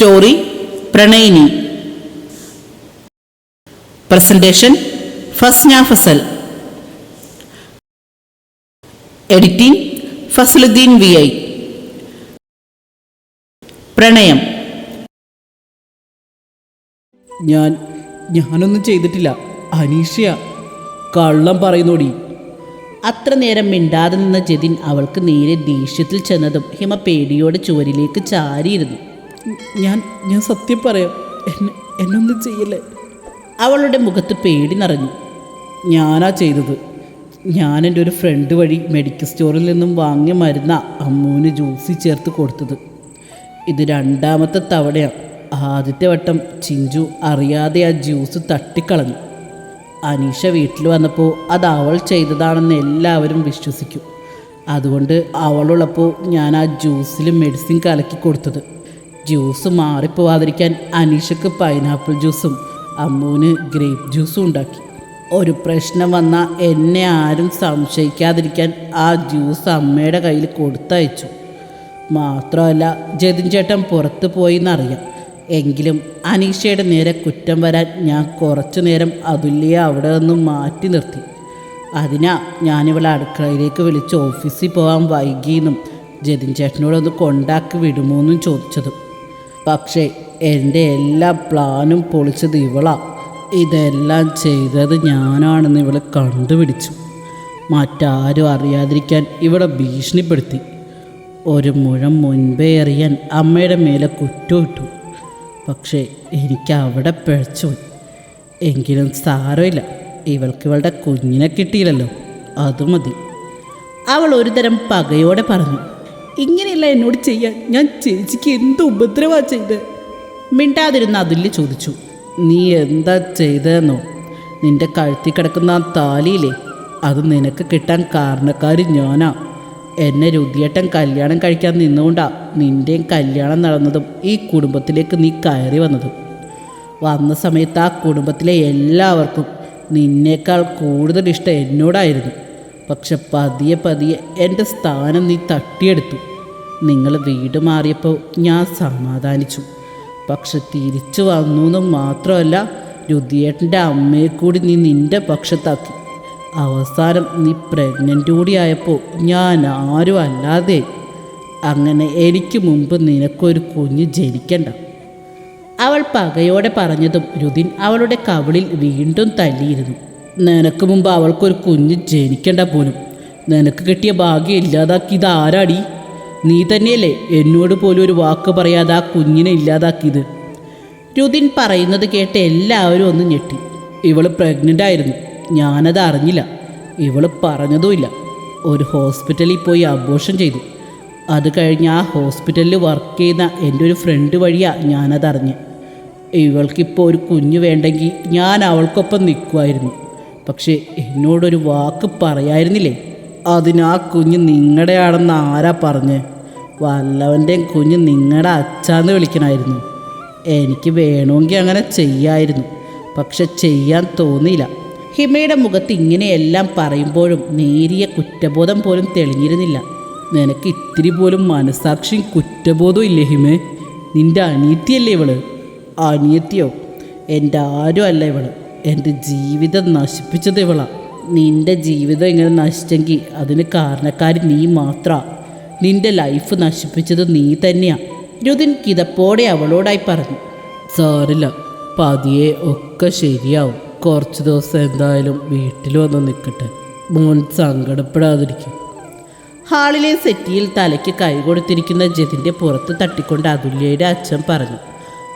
Story പ്രണയിനി. Presentation Fasna Fazal. Editing Fazaluddeen V I. പ്രണയം. ഞാൻ ഞാനൊന്നും ചെയ്തിട്ടില്ല. അനീഷയ കള്ളം പറയുന്നോടി. അത്ര നേരം മിണ്ടാതെ നിന്ന ജതിൻ അവൾക്ക് നേരെ ദേഷ്യത്തിൽ ചെന്നതും ഹിമ പേടിയോടെ ചുവരിലേക്ക് ചാരിയിരുന്നു. ഞാൻ ഞാൻ സത്യം പറയാം എന്നെ എന്നൊന്നും ചെയ്യല്ലേ. അവളുടെ മുഖത്ത് പേടി നിറഞ്ഞു. ഞാനാ ചെയ്തത്. ഞാൻ എന്റെ ഒരു ഫ്രണ്ട് വഴി മെഡിക്കൽ സ്റ്റോറിൽ നിന്നും വാങ്ങിയ മരുന്ന അമ്മൂന് ജ്യൂസി ചേർത്ത് കൊടുത്തത്. ഇത് രണ്ടാമത്തെ തവണയാണ് ആദ്യത്തെ വട്ടം ചിഞ്ചു അറിയാതെ ആ ജ്യൂസ് തട്ടിക്കളഞ്ഞു. അനീഷ വീട്ടിൽ വന്നപ്പോൾ അത് അവൾ ചെയ്തതാണെന്ന് എല്ലാവരും വിശ്വസിക്കും. അതുകൊണ്ട് അവളുള്ളപ്പോൾ ഞാൻ ആ ജ്യൂസിൽ മെഡിസിൻ കലക്കി കൊടുത്തത്. ജ്യൂസ് മാറിപ്പോവാതിരിക്കാൻ അനീഷക്ക് പൈനാപ്പിൾ ജ്യൂസും അമ്മൂന് ഗ്രേപ്പ് ജ്യൂസും ഉണ്ടാക്കി. ഒരു പ്രശ്നം വന്നാൽ എന്നെ ആരും സംശയിക്കാതിരിക്കാൻ ആ ജ്യൂസ് അമ്മയുടെ കയ്യിൽ കൊടുത്തയച്ചു. മാത്രമല്ല ജതിൻ ചേട്ടൻ പുറത്ത് പോയി എന്നറിയാം എങ്കിലും അനീഷയുടെ നേരെ കുറ്റം വരാൻ ഞാൻ കുറച്ചു നേരം അതുല്യെ അവിടെ നിന്ന് മാറ്റി നിർത്തി. അതിനാ ഞാനിവളെ അടുക്കളയിലേക്ക് വിളിച്ച് ഓഫീസിൽ പോകാൻ വൈകിയെന്നും ജതിൻ ചേട്ടനോടൊന്ന് കൊണ്ടാക്കി വിടുമോ എന്നും ചോദിച്ചതും. പക്ഷേ എന്റെ എല്ലാ പ്ലാനും പൊളിച്ചത് ഇവളാ. ഇതെല്ലാം ചെയ്തത് ഞാനാണെന്ന് ഇവളെ കണ്ടുപിടിച്ചു. മറ്റാരും അറിയാതിരിക്കാൻ ഇവളെ ഭീഷണിപ്പെടുത്തി. ഒരു മുഴം മുൻപേ അറിയാൻ അമ്മയുടെ മേലെ കുറ്റമിട്ടു. പക്ഷേ എനിക്ക് അവിടെ പിഴച്ചുപോയി എങ്കിലും സാരമില്ല. ഇവൾക്ക് ഇവളുടെ കുഞ്ഞിനെ കിട്ടിയില്ലല്ലോ. അത് മതി അവൾ ഒരുതരം പകയോടെ പറഞ്ഞു. ഇങ്ങനെയല്ല എന്നോട് ചെയ്യാൻ. ഞാൻ ചേച്ചിക്ക് എന്ത് ഉപദ്രവാ ചെയ്ത്? മിണ്ടാതിരുന്ന അതുല്യ ചോദിച്ചു നീ എന്താ ചെയ്തതെന്നോ നിന്റെ കഴുത്തി കിടക്കുന്ന ആ താലിയില്ലേ? അത് നിനക്ക് കിട്ടാൻ കാരണക്കാർ ഞാനാ. എന്നെ രുതിയേട്ടൻ കല്യാണം കഴിക്കാൻ നിന്നുകൊണ്ടാ നിന്റെയും കല്യാണം നടന്നതും ഈ കുടുംബത്തിലേക്ക് നീ കയറി വന്നതും. വന്ന സമയത്ത് ആ കുടുംബത്തിലെ എല്ലാവർക്കും നിന്നേക്കാൾ കൂടുതൽ ഇഷ്ടം എന്നോടായിരുന്നു. പക്ഷെ പതിയെ പതിയെ എന്റെ സ്ഥാനം നീ തട്ടിയെടുത്തു. നിങ്ങൾ വീട് മാറിയപ്പോൾ ഞാൻ സമാധാനിച്ചു. പക്ഷെ തിരിച്ചു വന്നു എന്ന് മാത്രമല്ല രുതിയേട്ടന്റെ അമ്മയെ കൂടി നീ നിന്റെ പക്ഷത്താക്കി. അവസാനം നീ പ്രഗ്നന്റ് കൂടി ആയപ്പോൾ ഞാൻ ആരും അല്ലാതെ. അങ്ങനെ എനിക്ക് മുമ്പ് നിനക്കൊരു കുഞ്ഞ് ജനിക്കണ്ട. അവൾ പകയോടെ പറഞ്ഞതും രുദിൻ അവളുടെ കവിളിൽ വീണ്ടും തല്ലിയിരുന്നു. നിനക്ക് മുമ്പ് അവൾക്കൊരു കുഞ്ഞ് ജനിക്കണ്ട പോലും. നിനക്ക് കിട്ടിയ ഭാഗ്യം ഇല്ലാതാക്കി ഇത് ആരാടി നീ തന്നെയല്ലേ എന്നോട് പോലും ഒരു വാക്ക് പറയാതെ ആ കുഞ്ഞിനെ ഇല്ലാതാക്കിയത്. രുതിൻ പറയുന്നത് കേട്ട് എല്ലാവരും ഒന്ന് ഞെട്ടി. ഇവൾ പ്രഗ്നന്റ് ആയിരുന്നു. ഞാനത് അറിഞ്ഞില്ല. ഇവൾ പറഞ്ഞതുമില്ല. ഒരു ഹോസ്പിറ്റലിൽ പോയി അബോഷൻ ചെയ്തു. അത് കഴിഞ്ഞ് ആ ഹോസ്പിറ്റലിൽ വർക്ക് ചെയ്യുന്ന എന്റെ ഒരു ഫ്രണ്ട് വഴിയാണ് ഞാനതറിഞ്ഞ്. ഇവൾക്കിപ്പോൾ ഒരു കുഞ്ഞ് വേണ്ടെങ്കിൽ ഞാൻ അവൾക്കൊപ്പം നിൽക്കുമായിരുന്നു പക്ഷേ എന്നോടൊരു വാക്ക് പറയായിരുന്നില്ലേ? അതിനാ കുഞ്ഞ് നിങ്ങളുടെ ആണെന്ന് ആരാ പറഞ്ഞ്? വല്ലവന്റെയും കുഞ്ഞ് നിങ്ങളുടെ അച്ഛാന്ന് വിളിക്കണമായിരുന്നു എനിക്ക് വേണമെങ്കിൽ അങ്ങനെ ചെയ്യായിരുന്നു. പക്ഷെ ചെയ്യാൻ തോന്നിയില്ല. ഹിമയുടെ മുഖത്ത് ഇങ്ങനെയെല്ലാം പറയുമ്പോഴും നേരിയ കുറ്റബോധം പോലും തെളിഞ്ഞിരുന്നില്ല. നിനക്ക് ഇത്തിരി പോലും മനസാക്ഷിയും കുറ്റബോധവും ഇല്ലേ ഹിമേ? നിന്റെ അനിയത്തിയല്ലേ ഇവൾ? അനിയത്തിയോ? എന്റെ ആരും അല്ല ഇവൾ. എന്റെ ജീവിതം നശിപ്പിച്ചത് ഇവളാ. നിന്റെ ജീവിതം ഇങ്ങനെ നശിച്ചെങ്കിൽ അതിന് കാരണക്കാരി നീ മാത്ര. നിന്റെ ലൈഫ് നശിപ്പിച്ചത് നീ തന്നെയാ. രുതിൻ കിതപ്പോടെ അവളോടായി പറഞ്ഞു. സാറില്ല പതിയെ ഒക്കെ ശരിയാവും. കുറച്ച് ദിവസം എന്തായാലും വീട്ടിൽ വന്ന് നിൽക്കട്ടെ. മോൻ സങ്കടപ്പെടാതിരിക്കും. ഹാളിലെ സെറ്റിയിൽ തലയ്ക്ക് കൈ കൊടുത്തിരിക്കുന്ന ജതിന്റെ പുറത്ത് തട്ടിക്കൊണ്ട് അതുല്യയുടെ അച്ഛൻ പറഞ്ഞു.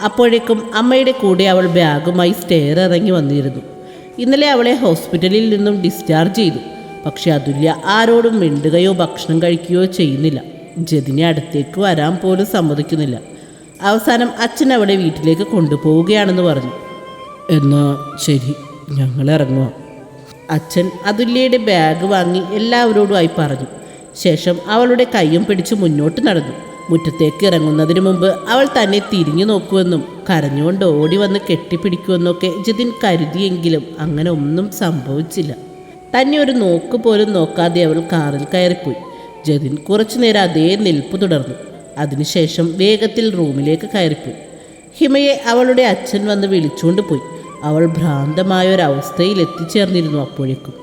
അപ്പോഴേക്കും അമ്മയുടെ കൂടെ അവൾ ബാഗുമായി സ്റ്റെയർ ഇറങ്ങി വന്നിരുന്നു. ഇന്നലെ അവളെ ഹോസ്പിറ്റലിൽ നിന്നും ഡിസ്ചാർജ് ചെയ്തു. പക്ഷെ അതുല്യ ആരോടും മിണ്ടുകയോ ഭക്ഷണം കഴിക്കുകയോ ചെയ്യുന്നില്ല. ജതിനെ അടുത്തേക്ക് വരാൻ പോലും സമ്മതിക്കുന്നില്ല. അവസാനം അച്ഛൻ അവളെ വീട്ടിലേക്ക് കൊണ്ടുപോവുകയാണെന്ന് പറഞ്ഞു. എന്നാ ശരി ഞങ്ങൾ ഇറങ്ങുക അച്ഛൻ അതുല്യയുടെ ബാഗ് വാങ്ങി എല്ലാവരോടുമായി പറഞ്ഞു. ശേഷം അവളുടെ കൈയും പിടിച്ച് മുന്നോട്ട് നടന്നു. മുറ്റത്തേക്ക് ഇറങ്ങുന്നതിന് മുമ്പ് അവൾ തന്നെ തിരിഞ്ഞു നോക്കുമെന്നും കരഞ്ഞുകൊണ്ട് ഓടി വന്ന് കെട്ടിപ്പിടിക്കുമെന്നൊക്കെ ജിതിൻ കരുതിയെങ്കിലും അങ്ങനെ ഒന്നും സംഭവിച്ചില്ല. തന്നെ ഒരു നോക്ക് പോലും നോക്കാതെ അവൾ കാറിൽ കയറിപ്പോയി. ജതിൻ കുറച്ചുനേരം അതേ നിൽപ്പ് തുടർന്നു. അതിനുശേഷം വേഗത്തിൽ റൂമിലേക്ക് കയറിപ്പോയി. ഹിമയെ അവളുടെ അച്ഛൻ വന്ന് വിളിച്ചുകൊണ്ട് പോയി. അവൾ ഭ്രാന്തമായ ഒരവസ്ഥയിൽ എത്തിച്ചേർന്നിരുന്നു അപ്പോഴേക്കും.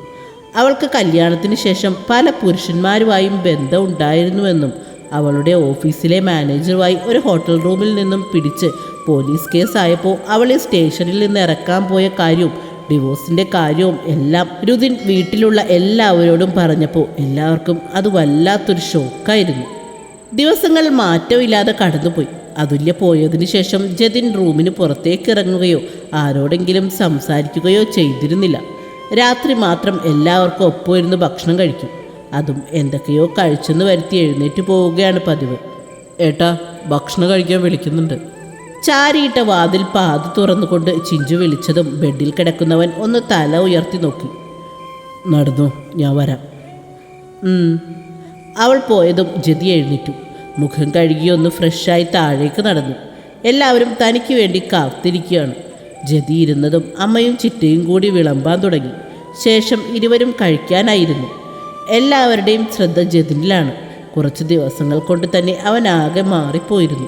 അവൾക്ക് കല്യാണത്തിന് ശേഷം പല പുരുഷന്മാരുമായും ബന്ധം ഉണ്ടായിരുന്നുവെന്നും അവളുടെ ഓഫീസിലെ മാനേജറുമായി ഒരു ഹോട്ടൽ റൂമിൽ നിന്നും പിടിച്ച് പോലീസ് കേസായപ്പോൾ അവളെ സ്റ്റേഷനിൽ നിന്ന് ഇറക്കാൻ പോയ കാര്യവും ഡിവോഴ്സിന്റെ കാര്യവും എല്ലാം രുദിൻ വീട്ടിലുള്ള എല്ലാവരോടും പറഞ്ഞപ്പോൾ എല്ലാവർക്കും അത് വല്ലാത്തൊരു ഷോക്കായിരുന്നു. ദിവസങ്ങൾ മാറ്റമില്ലാതെ കടന്നുപോയി. അതുല്യ പോയതിനു ശേഷം ജതിൻ റൂമിന് പുറത്തേക്ക് ഇറങ്ങുകയോ ആരോടെങ്കിലും സംസാരിക്കുകയോ ചെയ്തിരുന്നില്ല. രാത്രി മാത്രം എല്ലാവർക്കും ഒപ്പം ഇരുന്ന് ഭക്ഷണം കഴിക്കും. അതും എന്തൊക്കെയോ കഴിച്ചെന്ന് വരുത്തി എഴുന്നേറ്റ് പോവുകയാണ് പതിവ്. ഏട്ടാ ഭക്ഷണം കഴിക്കാൻ വിളിക്കുന്നുണ്ട്. ചാരിയിട്ട വാതിൽ പാതി തുറന്നുകൊണ്ട് ചിഞ്ചു വിളിച്ചതും ബെഡിൽ കിടക്കുന്നവൻ ഒന്ന് തല ഉയർത്തി നോക്കി. നടന്നു ഞാൻ വരാം. അവൾ പോയതും ജതി എഴുന്നേറ്റു. മുഖം കഴുകി ഒന്ന് ഫ്രഷായി താഴേക്ക് നടന്നു. എല്ലാവരും തനിക്ക് വേണ്ടി കാത്തിരിക്കുകയാണ്. ജതി ഇരുന്നതും അമ്മയും ചിറ്റയും കൂടി വിളമ്പാൻ തുടങ്ങി. ശേഷം ഇരുവരും കഴിക്കാനായിരുന്നു. എല്ലാവരുടെയും ശ്രദ്ധ ജതിനിലാണ് കുറച്ച് ദിവസങ്ങൾ കൊണ്ട് തന്നെ അവൻ ആകെ മാറിപ്പോയിരുന്നു.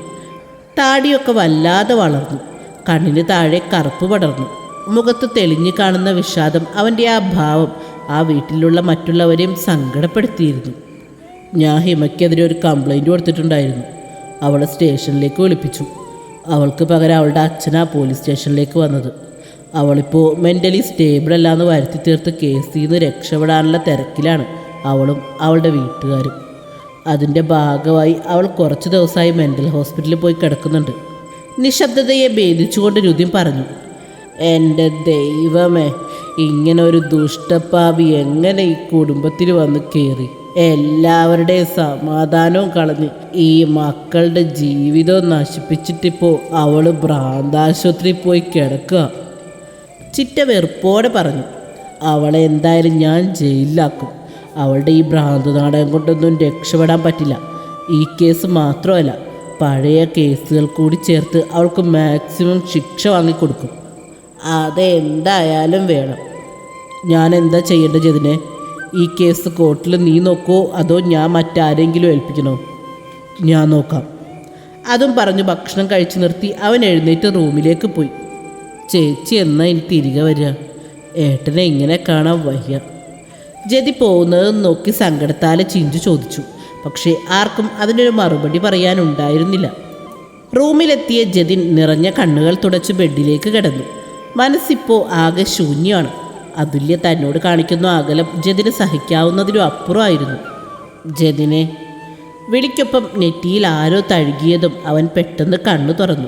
താടിയൊക്കെ വല്ലാതെ വളർന്നു. കണ്ണിന് താഴെ കറുപ്പ് പടർന്നു. മുഖത്ത് തെളിഞ്ഞു കാണുന്ന വിഷാദം അവന്റെ ആ ഭാവം ആ വീട്ടിലുള്ള മറ്റുള്ളവരെയും സങ്കടപ്പെടുത്തിയിരുന്നു. ഞാൻ ഹിമയ്ക്കെതിരെ ഒരു കംപ്ലൈന്റ് കൊടുത്തിട്ടുണ്ടായിരുന്നു. അവളെ സ്റ്റേഷനിലേക്ക് വിളിപ്പിച്ചു. അവൾക്ക് പകരം അവളുടെ അച്ഛനാ പോലീസ് സ്റ്റേഷനിലേക്ക് വന്നത്. അവളിപ്പോൾ മെന്റലി സ്റ്റേബിൾ അല്ലാന്ന് വരുത്തി തീർത്ത് കേസിൽ നിന്ന് രക്ഷപ്പെടാനുള്ള തിരക്കിലാണ്. അവളും അവളുടെ വീട്ടുകാരും. അതിന്റെ ഭാഗമായി അവൾ കുറച്ച് ദിവസമായി മെന്റൽ ഹോസ്പിറ്റലിൽ പോയി കിടക്കുന്നുണ്ട്. നിശബ്ദതയെ ഭേദിച്ചുകൊണ്ട് രുതി പറഞ്ഞു എന്റെ ദൈവമേ ഇങ്ങനെ ഒരു ദുഷ്ടപ്പാവി എങ്ങനെ ഈ കുടുംബത്തിൽ വന്ന് കയറി? എല്ലാവരുടെയും സമാധാനവും കളഞ്ഞ് ഈ മക്കളുടെ ജീവിതവും നശിപ്പിച്ചിട്ടിപ്പോൾ അവൾ ഭ്രാന്താശുപത്രിയിൽ പോയി കിടക്കുക. ചിറ്റ വെറുപ്പോടെ പറഞ്ഞു അവളെ എന്തായാലും ഞാൻ ജയിലിലാക്കും. അവളുടെ ഈ ഭ്രാന്ത് നാടകം കൊണ്ടൊന്നും രക്ഷപ്പെടാൻ പറ്റില്ല. ഈ കേസ് മാത്രമല്ല പഴയ കേസുകൾ കൂടി ചേർത്ത് അവൾക്ക് മാക്സിമം ശിക്ഷ വാങ്ങിക്കൊടുക്കും. അതെന്തായാലും വേണം. ഞാൻ എന്താ ചെയ്യേണ്ടത് ചെയ്തിനെ ഈ കേസ് കോർട്ടിൽ നീ നോക്കോ അതോ ഞാൻ മറ്റാരെങ്കിലും ഏൽപ്പിക്കണോ? ഞാൻ നോക്കാം. അതും പറഞ്ഞു ഭക്ഷണം കഴിച്ചു നിർത്തി അവൻ എഴുന്നേറ്റ് റൂമിലേക്ക് പോയി. ചേച്ചി എന്നാ ഇനി തിരികെ വരിക? ഏട്ടനെ ഇങ്ങനെ കാണാൻ വയ്യ. ജതി പോകുന്നത് നോക്കി സങ്കടത്താലെ ചിഞ്ചു ചോദിച്ചു. പക്ഷേ ആർക്കും അതിനൊരു മറുപടി പറയാനുണ്ടായിരുന്നില്ല. റൂമിലെത്തിയ ജതിൻ നിറഞ്ഞ കണ്ണുകൾ തുടച്ച് ബെഡിലേക്ക് കിടന്നു. മനസ്സിപ്പോൾ ആകെ ശൂന്യമാണ്. അതുല്യ തന്നോട് കാണിക്കുന്ന അകലം ജതിന് സഹിക്കാവുന്നതിലും അപ്പുറമായിരുന്നു. ജതിനെ വിളിക്കൊപ്പം നെറ്റിയിൽ ആരോ തഴുകിയതും അവൻ പെട്ടെന്ന് കണ്ണു തുറന്നു.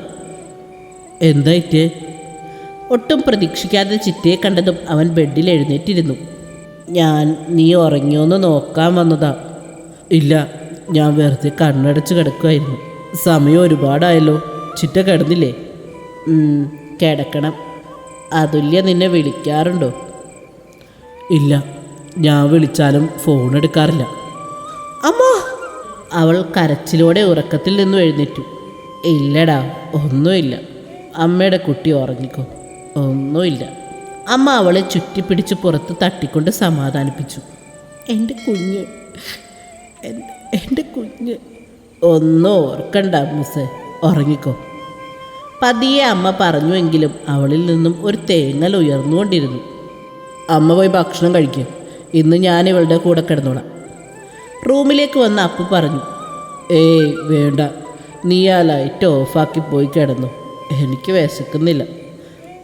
എന്തായിട്ടേ ഒട്ടും പ്രതീക്ഷിക്കാതെ ചിറ്റയെ കണ്ടതും അവൻ ബെഡിൽ എഴുന്നേറ്റിരുന്നു. ഞാൻ നീ ഉറങ്ങിയോന്ന് നോക്കാൻ വന്നതാ. ഇല്ല ഞാൻ വെറുതെ കണ്ണടച്ച് കിടക്കുമായിരുന്നു സമയം ഒരുപാടായല്ലോ ചിറ്റ കിടന്നില്ലേ? കിടക്കണം. അതുല്യ നിന്നെ വിളിക്കാറുണ്ടോ? ഇല്ല ഞാൻ വിളിച്ചാലും ഫോൺ എടുക്കാറില്ല. അമ്മ! അവൾ കരച്ചിലോടെ ഉറക്കത്തിൽ നിന്നും എഴുന്നേറ്റു. ഇല്ലടാ ഒന്നുമില്ല. അമ്മയുടെ കുട്ടി ഉറങ്ങിക്കോ. ഒന്നുമില്ല. അമ്മ അവളെ ചുറ്റിപ്പിടിച്ച് പുറത്ത് തട്ടിക്കൊണ്ട് സമാധാനിപ്പിച്ചു. എന്റെ കുഞ്ഞ് എന്റെ കുഞ്ഞ്. ഒന്നും ഓർക്കണ്ട മുസേ ഉറങ്ങിക്കോ. പതിയെ അമ്മ പറഞ്ഞുവെങ്കിലും അവളിൽ നിന്നും ഒരു തേങ്ങൽ ഉയർന്നുകൊണ്ടിരുന്നു. അമ്മ പോയി ഭക്ഷണം കഴിക്കും ഇന്ന് ഞാൻ ഇവളുടെ കൂടെ കിടന്നോളാം. റൂമിലേക്ക് വന്ന അപ്പു പറഞ്ഞു ഏയ് വേണ്ട നീ ആ ലൈറ്റ് ഓഫാക്കി പോയി കിടന്നു എനിക്ക് വിശക്കുന്നില്ല.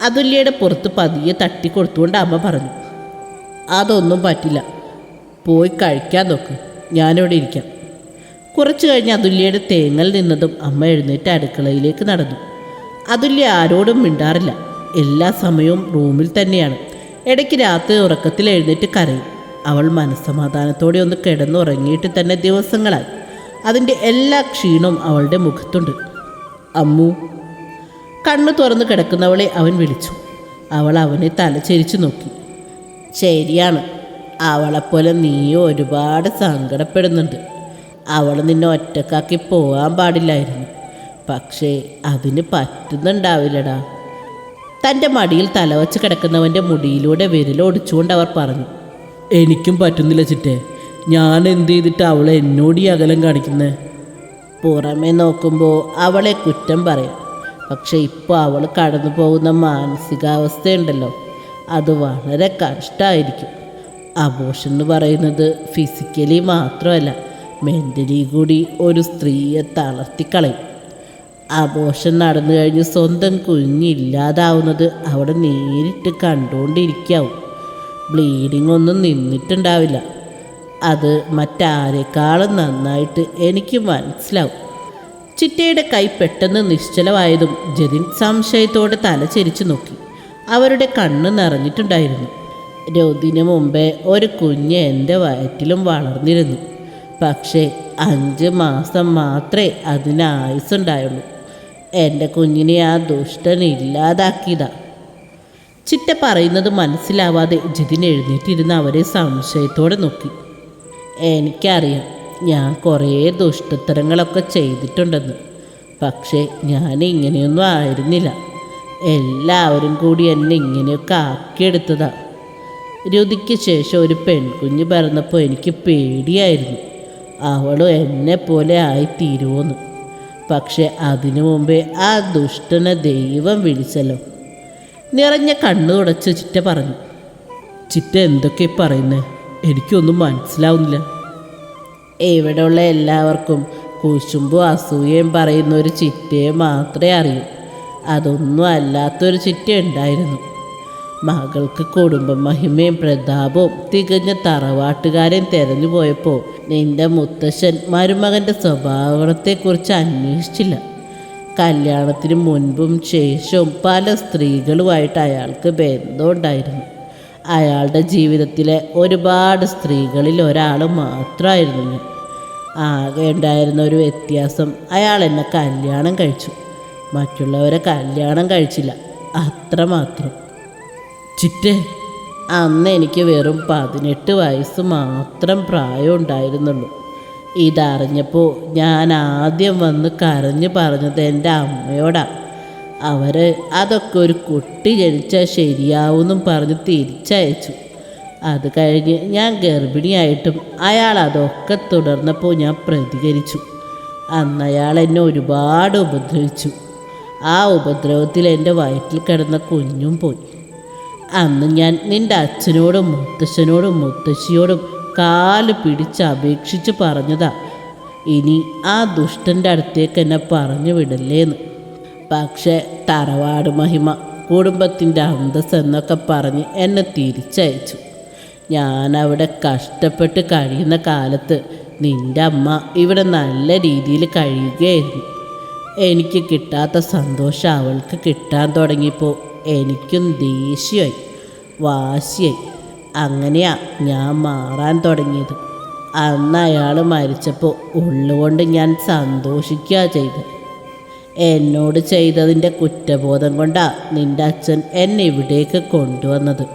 അതുല്യയുടെ പുറത്ത് പതിയെ തട്ടി കൊടുത്തുകൊണ്ട് അമ്മ പറഞ്ഞു അതൊന്നും പറ്റില്ല. പോയി കഴിക്കാൻ നോക്ക്. ഞാനിവിടെ ഇരിക്കാം. കുറച്ചു കഴിഞ്ഞ് അതുല്യയുടെ തേങ്ങൽ നിന്നതും അമ്മ എഴുന്നേറ്റ് അടുക്കളയിലേക്ക് നടന്നു. അതുല്യ ആരോടും മിണ്ടാറില്ല. എല്ലാ സമയവും റൂമിൽ തന്നെയാണ്. ഇടയ്ക്ക് രാത്രി ഉറക്കത്തിൽ എഴുന്നേറ്റ് കരയും. അവൾ മനസ്സമാധാനത്തോടെ ഒന്ന് കിടന്നുറങ്ങിയിട്ട് തന്നെ ദിവസങ്ങളായി. അതിന്റെ എല്ലാ ക്ഷീണവും അവളുടെ മുഖത്തുണ്ട്. അമ്മു കണ്ണു തുറന്ന് കിടക്കുന്നവളെ അവൻ വിളിച്ചു. അവൾ അവനെ തലചെരിച്ചു നോക്കി. ശരിയാണ് അവളെപ്പോലെ നീ ഒരുപാട് സങ്കടപ്പെടുന്നുണ്ട്. അവൾ നിന്നെ ഒറ്റക്കാക്കി പോകാൻ പാടില്ലായിരുന്നു. പക്ഷേ അതിന് പറ്റുന്നുണ്ടാവില്ലടാ. തന്റെ മടിയിൽ തലവച്ച് കിടക്കുന്നവന്റെ മുടിയിലൂടെ വിരലൊടിച്ചുകൊണ്ട് അവർ പറഞ്ഞു എനിക്കും പറ്റുന്നില്ല ചിറ്റേ ഞാൻ എന്ത് ചെയ്തിട്ട് അവളെ എന്നോട് ഈ അകലം കാണിക്കുന്നത് പുറമെ നോക്കുമ്പോൾ അവളെ കുറ്റം പറയാം. പക്ഷെ ഇപ്പോൾ അവൾ കടന്നു പോകുന്ന മാനസികാവസ്ഥയുണ്ടല്ലോ. അത് വളരെ കഷ്ടമായിരിക്കും അബോഷൻ എന്ന് പറയുന്നത് ഫിസിക്കലി മാത്രമല്ല മെന്റലി കൂടി ഒരു സ്ത്രീയെ തളർത്തിക്കളയും. അബോഷൻ നടന്നു കഴിഞ്ഞ് സ്വന്തം കുഞ്ഞില്ലാതാവുന്നത് അവിടെ നേരിട്ട് കണ്ടുകൊണ്ടിരിക്കാവും. ബ്ലീഡിംഗ് ഒന്നും നിന്നിട്ടുണ്ടാവില്ല. അത് മറ്റാരെക്കാളും നന്നായിട്ട് എനിക്ക് മനസ്സിലാവും. ചിറ്റയുടെ കൈ പെട്ടെന്ന് നിശ്ചലമായതും ജതിൻ സംശയത്തോടെ തല ചെരിച്ചു നോക്കി. അവരുടെ കണ്ണ് നിറഞ്ഞിട്ടുണ്ടായിരുന്നു. രോതിന് മുമ്പേ ഒരു കുഞ്ഞ് എന്റെ വയറ്റിലും വളർന്നിരുന്നു. പക്ഷേ അഞ്ച് മാസം മാത്രമേ അതിന് ആയുസ്സുണ്ടായുള്ളൂ. എന്റെ കുഞ്ഞിനെ ആ ദുഷ്ടൻ ഇല്ലാതാക്കിയതാ. ചിറ്റ പറയുന്നത് മനസ്സിലാവാതെ ജിതിൻ എഴുന്നേറ്റിരുന്ന് അവരെ സംശയത്തോടെ നോക്കി. എനിക്കറിയാം ഞാൻ കുറേ ദുഷ്ടത്തരങ്ങളൊക്കെ ചെയ്തിട്ടുണ്ടെന്ന്. പക്ഷേ ഞാൻ ഇങ്ങനെയൊന്നും ആയിരുന്നില്ല. എല്ലാവരും കൂടി എന്നെ ഇങ്ങനെയൊക്കെ ആക്കിയെടുത്തതാണ് രുതിക്ക് ശേഷം ഒരു പെൺകുഞ്ഞ് പിറന്നപ്പോൾ എനിക്ക് പേടിയായിരുന്നു. അവളും പോലെ ആയിത്തീരുമോന്ന് പക്ഷെ അതിനു മുമ്പേ ആ ദുഷ്ടനെ ദൈവം വിളിച്ചല്ലോ. നിറഞ്ഞ കണ്ണു തുടച്ച് ചിറ്റ പറഞ്ഞു. ചിറ്റ എന്തൊക്കെ പറയുന്നേ? എനിക്കൊന്നും മനസ്സിലാവുന്നില്ല. ഇവിടെയുള്ള എല്ലാവർക്കും കുശുമ്പും അസൂയയും പറയുന്ന ഒരു ചിറ്റയെ മാത്രമേ അറിയൂ. അതൊന്നും അല്ലാത്തൊരു ചിറ്റ ഉണ്ടായിരുന്നു. മകൾക്ക് കുടുംബ മഹിമയും പ്രതാപവും തികഞ്ഞ തറവാട്ടുകാരെയും തിരഞ്ഞു പോയപ്പോൾ നിന്റെ മുത്തശ്ശൻ മരുമകന്റെ സ്വഭാവത്തെക്കുറിച്ച് അന്വേഷിച്ചില്ല. കല്യാണത്തിന് മുൻപും ശേഷവും പല സ്ത്രീകളുമായിട്ട് അയാൾക്ക് ബന്ധമുണ്ടായിരുന്നു. അയാളുടെ ജീവിതത്തിലെ ഒരുപാട് സ്ത്രീകളിൽ ഒരാൾ മാത്രമായിരുന്നു ആകെ ഉണ്ടായിരുന്ന ഒരു വ്യത്യാസം അയാൾ എന്നെ കല്യാണം കഴിച്ചു. മറ്റുള്ളവരെ കല്യാണം കഴിച്ചില്ല അത്രമാത്രം ചിറ്റേ അന്ന് എനിക്ക് വെറും പതിനെട്ട് വയസ്സ് മാത്രം പ്രായം ഉണ്ടായിരുന്നുള്ളൂ. ഇതറിഞ്ഞപ്പോൾ ഞാൻ ആദ്യം വന്ന് കരഞ്ഞു പറഞ്ഞത് എന്റെ അമ്മയോടാ. അവർ അതൊക്കെ ഒരു കുട്ടി ജനിച്ചാൽ ശരിയാവുമെന്നും പറഞ്ഞ് തിരിച്ചയച്ചു. അത് കഴിഞ്ഞ് ഞാൻ ഗർഭിണിയായിട്ടും അയാൾ അതൊക്കെ തുടർന്നപ്പോൾ ഞാൻ പ്രതികരിച്ചു. അന്ന് അയാൾ എന്നെ ഒരുപാട് ഉപദ്രവിച്ചു. ആ ഉപദ്രവത്തിൽ എന്റെ വയറ്റിൽ കിടന്ന കുഞ്ഞും പോയി. അന്ന് ഞാൻ നിന്റെ അച്ഛനോടും മുത്തശ്ശനോടും മുത്തശ്ശിയോടും കാൽ പിടിച്ച് അപേക്ഷിച്ച് പറഞ്ഞതാ ഇനി ആ ദുഷ്ടന്റെ അടുത്തേക്ക് എന്നെ പറഞ്ഞു വിടല്ലേന്ന്. പക്ഷേ തറവാട് മഹിമ കുടുംബത്തിന്റെ അന്തസ് എന്നൊക്കെ പറഞ്ഞ് എന്നെ തിരിച്ചയച്ചു. ഞാൻ അവിടെ കഷ്ടപ്പെട്ട് കഴിയുന്ന കാലത്ത് നിന്റെ അമ്മ ഇവിടെ നല്ല രീതിയിൽ കഴിയുകയായിരുന്നു. എനിക്ക് കിട്ടാത്ത സന്തോഷം അവൾക്ക് കിട്ടാൻ തുടങ്ങിയപ്പോൾ എനിക്കും ദേഷ്യമായി വാശിയായി. അങ്ങനെയാ ഞാൻ മാറാൻ തുടങ്ങിയത്. അന്ന് അയാൾ മരിച്ചപ്പോൾ ഉള്ളുകൊണ്ട് ഞാൻ സന്തോഷിക്കുക ചെയ്തത്. എന്നോട് ചെയ്തതിന്റെ കുറ്റബോധം കൊണ്ടാ നിന്റെ അച്ഛൻ എന്നെ ഇവിടേക്ക് കൊണ്ടുവന്നത്.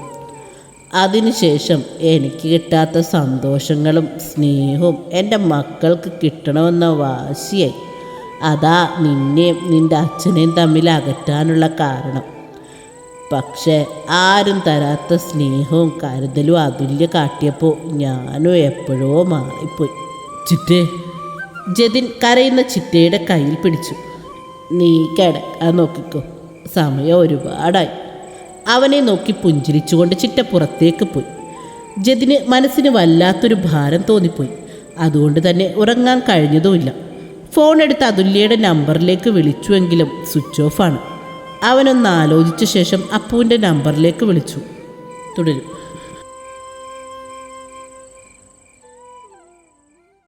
അതിനുശേഷം എനിക്ക് കിട്ടാത്ത സന്തോഷങ്ങളും സ്നേഹവും എന്റെ മക്കൾക്ക് കിട്ടണമെന്ന വാശിയായി. അതാ നിന്നെയും നിന്റെ അച്ഛനെയും തമ്മിൽ അകറ്റാനുള്ള കാരണം. പക്ഷേ ആരും തരാത്ത സ്നേഹവും കരുതലും അതുല്യ കാട്ടിയപ്പോൾ ഞാനും എപ്പോഴോ മാറിപ്പോയി. ചിറ്റേ. ജതിൻ കരയുന്ന ചിറ്റയുടെ കയ്യിൽ പിടിച്ചു. നീ കിടക്കാൻ നോക്കിക്കോ. സമയം ഒരുപാടായി. അവനെ നോക്കി പുഞ്ചിരിച്ചുകൊണ്ട് ചിറ്റ പുറത്തേക്ക് പോയി. ജതിന് മനസ്സിന് വല്ലാത്തൊരു ഭാരം തോന്നിപ്പോയി. അതുകൊണ്ട് തന്നെ ഉറങ്ങാൻ കഴിഞ്ഞതുമില്ല. ഫോൺ എടുത്ത് അതുല്യയുടെ നമ്പറിലേക്ക് വിളിച്ചുവെങ്കിലും സ്വിച്ച് ഓഫാണ് അവനൊന്ന് ആലോചിച്ച ശേഷം അപ്പുവിന്റെ നമ്പറിലേക്ക് വിളിച്ചു. തുടരും.